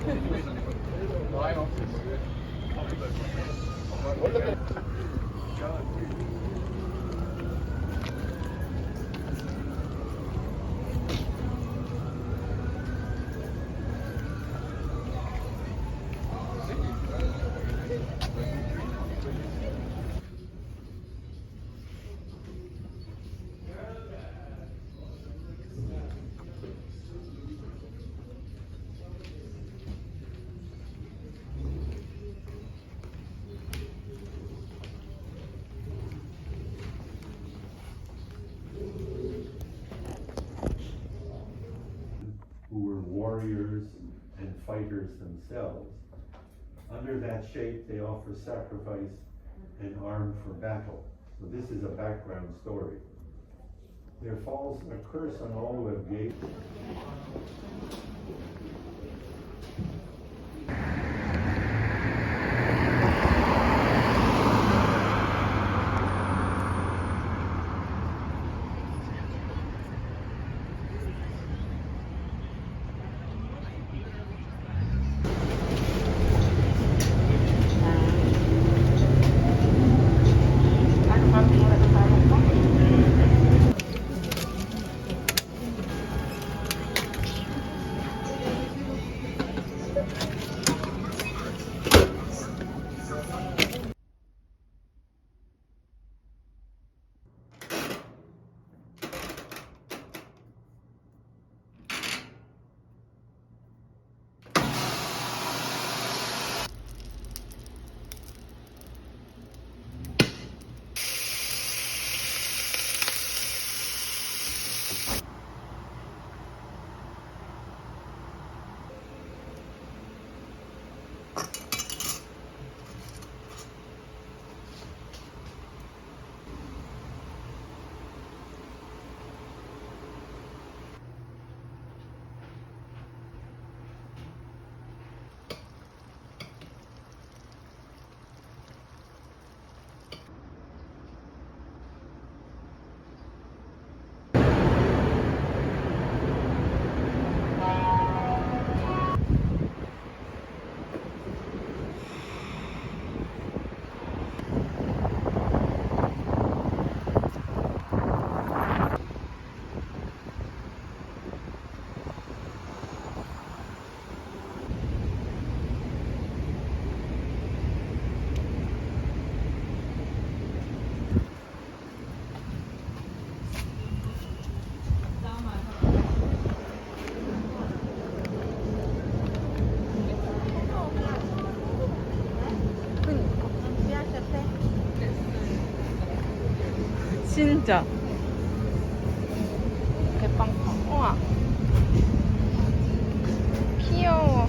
My office. Warriors and fighters themselves. Under that shape, they offer sacrifice and arm for battle. So this is a background story. There falls a curse on all who have gazed. 진짜 개빵빵 우와 귀여워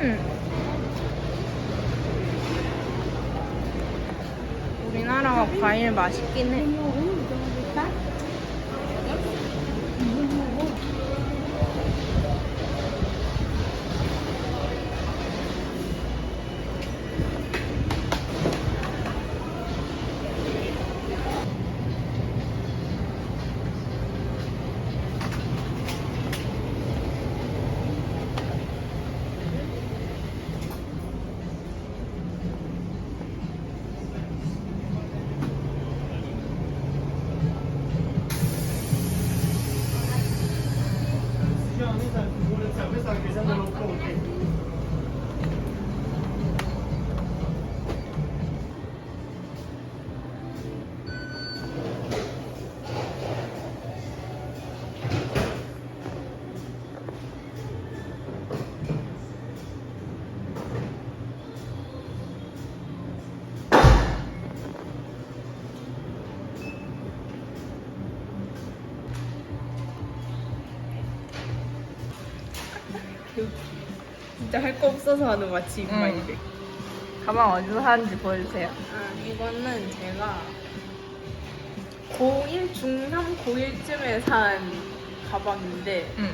응. 우리나라가 과일 맛있긴 해. 진짜 할 거 없어서 하는 마치 인마이들. 가방 어디서 사는지 보여주세요. 아, 이거는 제가 고1 중3 고1쯤에 산 가방인데 응.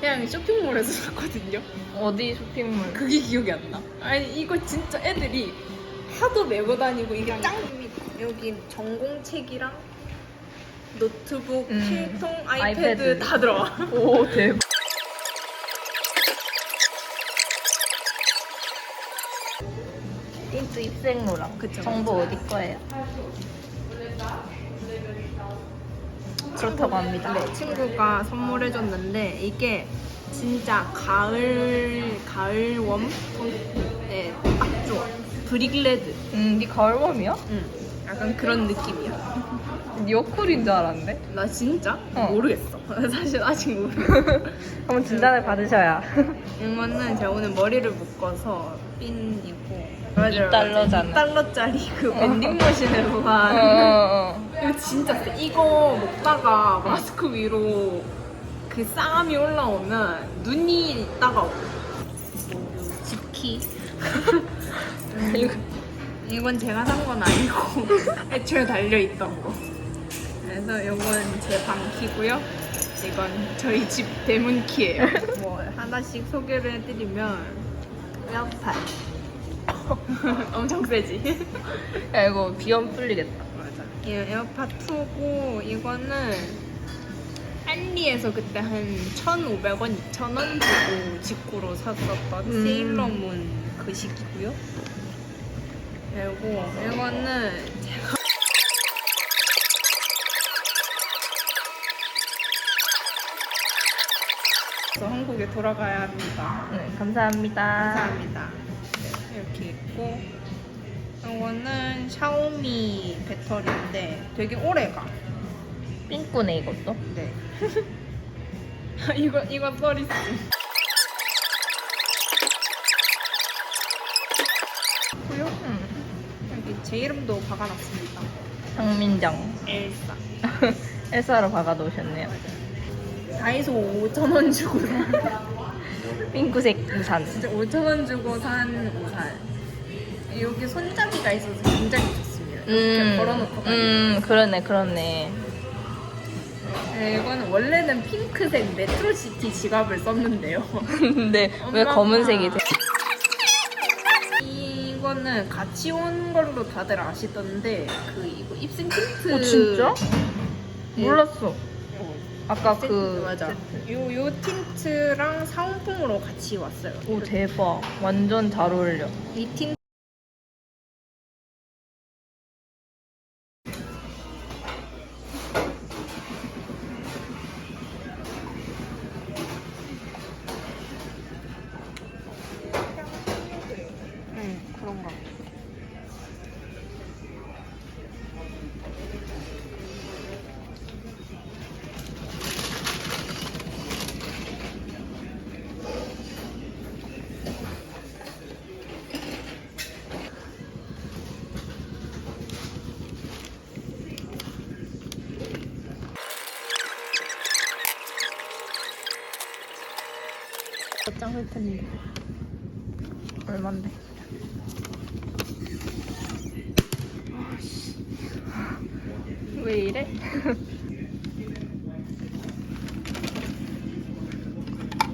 그냥 쇼핑몰에서 샀거든요. 어디 쇼핑몰? 그게 기억이 안 나. 아니 이거 진짜 애들이 하도 메고 다니고 이게 짱입니다. 여기 전공책이랑 노트북, 음, 필통, 아이패드, 아이패드. 다 들어와. 오 대박. 틴트 입생로랑 그쵸, 정보 어디 거예요? 그렇다고 합니다. 네, 친구가 선물해줬는데 이게 진짜 가을 가을 웜? 네, 딱 좋아. 브릭레드. 음, 네 가을웜이야? 응. 약간 그런 느낌이야. 네 워클인 줄 알았는데. 나 진짜 어. 모르겠어. 사실 아직 모르겠어. 한번 진단을 받으셔야. 이거는 제가 오늘 머리를 묶어서 핀이고. 2달러잖아. 2달러짜리 그 어. 밴딩 머신으로 어, 한. 어, 어. 이거 진짜 세. 이거 먹다가 마스크 위로 그 쌍함이 올라오면 눈이 따가워. 집키. 이건 제가 산 건 아니고 애초에 달려있던 거. 그래서 이건 제 방키고요. 이건 저희 집 대문키예요. 뭐 하나씩 소개를 해드리면 에어팟. 엄청 세지? 야 이거 비염 풀리겠다. 맞아. 이 에어팟 2고 이거는 알리에서 그때 한 1,500원, 2,000원 주고 직구로 샀었던 음. 세일러문 그 시기고요. 그리고 이거는 제가 그래서 한국에 돌아가야 합니다. 네, 감사합니다. 감사합니다. 네, 이렇게 있고 이거는 샤오미 배터리인데 되게 오래가. 삥꾸네 이것도. 네. 이거 이거 서리스. 고요? 음. 여기 제 이름도 박아놨습니다. 장민정. 엘사. 엘사로 박아놓으셨네요. 다이소 5천 원 주고 산. 핑크색 우산. 진짜 5천 원 주고 산 우산. 여기 손잡이가 있어서 굉장히 좋습니다. 이렇게 걸어놓고 다니는. 음, 그러네, 그러네. 네, 이거는 원래는 핑크색 메트로시티 지갑을 썼는데요. 근데 왜 엄마가- 검은색이 돼? 이거는 같이 온 걸로 다들 아시던데 그 이거 입생 틴트. 어, 진짜? 예. 몰랐어. 어, 아까 그. 맞아. 요, 요 틴트랑 사은품으로 같이 왔어요. 오, 대박. 완전 잘 어울려. 이 틴트 텐데. 얼만데? 왜 이래?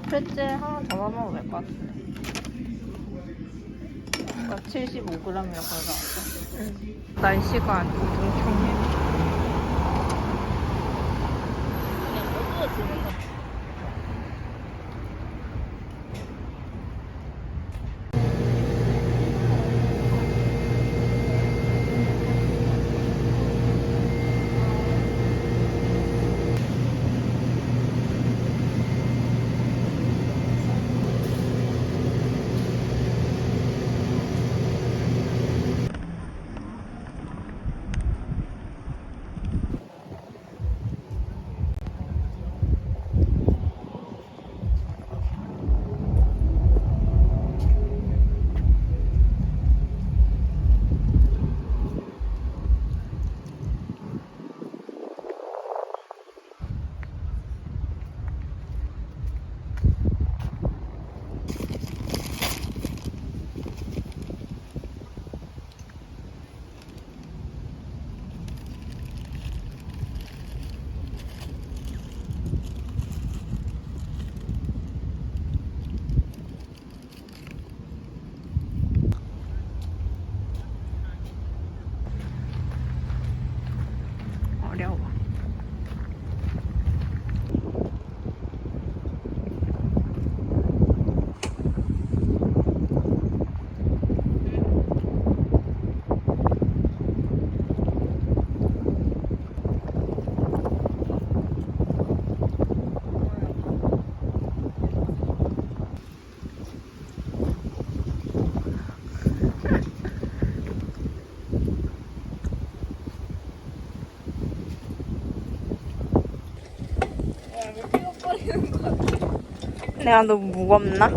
프레첼 하나 잡아먹어도 될것 같은데. 아까 75g이라 걸어놨어. 날씨가 동청해. เดี๋ยว 내가 너무 무겁나?